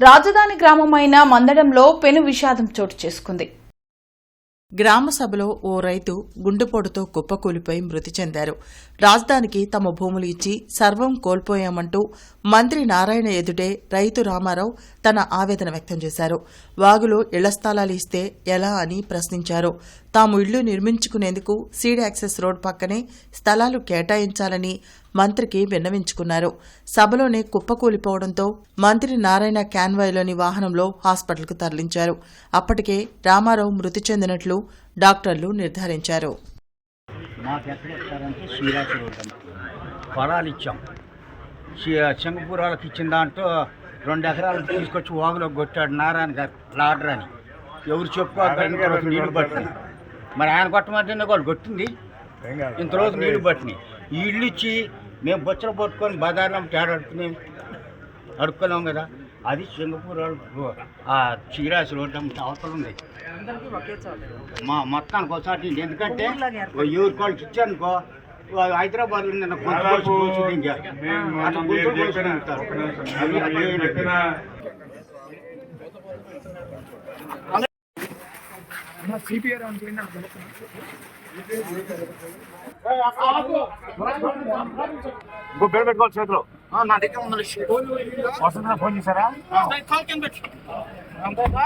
రాజధాని గ్రామమైన మందడంలో పెను విషాదం చోటు చేసుకుంది. గ్రామ సభలో ఓ రైతు గుండెపోటుతో కుప్పకూలిపోయి మృతి చెందారు. రాజధానికి తమ భూములు ఇచ్చి సర్వం కోల్పోయామంటూ మంత్రి నారాయణ ఎదుటే రైతు రామారావు తన ఆవేదన వ్యక్తం చేశారు. వాగులో ఇళ్ళ స్థలాలు ఇస్తే ఎలా అని ప్రశ్నించారు. తాము ఇళ్ళు నిర్మించుకునేందుకు సీడ్ యాక్సెస్ రోడ్ పక్కనే స్థలాలు కేటాయించాలని మంత్రికి విన్నవించుకున్నారు. సభలోనే కుప్పకూలిపోవడంతో మంత్రి నారాయణ క్యాన్వాయ్లోని వాహనంలో హాస్పిటల్కు తరలించారు. అప్పటికే రామారావు మృతి చెందినట్లు డాక్టర్లు నిర్ధారించారు. పొలాలు ఇచ్చాం సి- సింగపూరాలకు ఇచ్చిన దాంట్లో రెండు ఎకరాలు తీసుకొచ్చి వాగులో కొట్టాడు నారాయణ గారు లాడర్ అని. ఎవరు నీళ్ళు పట్టినాయి మరి ఆయన కొట్టమంటేనే వాళ్ళు కొట్టింది. ఇంతరోజు నీళ్ళు పట్టినాయి. ఈ ఇల్లు ఇచ్చి మేము బొచ్చలు పట్టుకొని బజార్లో తేడా అడుక్కునే అడుక్కున్నాం కదా. అది సింగపూర్ వాళ్ళు ఆ అమ్మ అవతల ఉంది. మా మొత్తానికి ఒకసారి ఎందుకంటే ఎవరి వాళ్ళకి ఇచ్చానుకో హైదరాబాద్ నిన్న అట్లా ఏం లేదు. ఇంకో పేరు పెట్టుకోవాలి చేతిలో. నా దగ్గర ఉంది వసంత ఫోన్ చేశారా? అంతేగా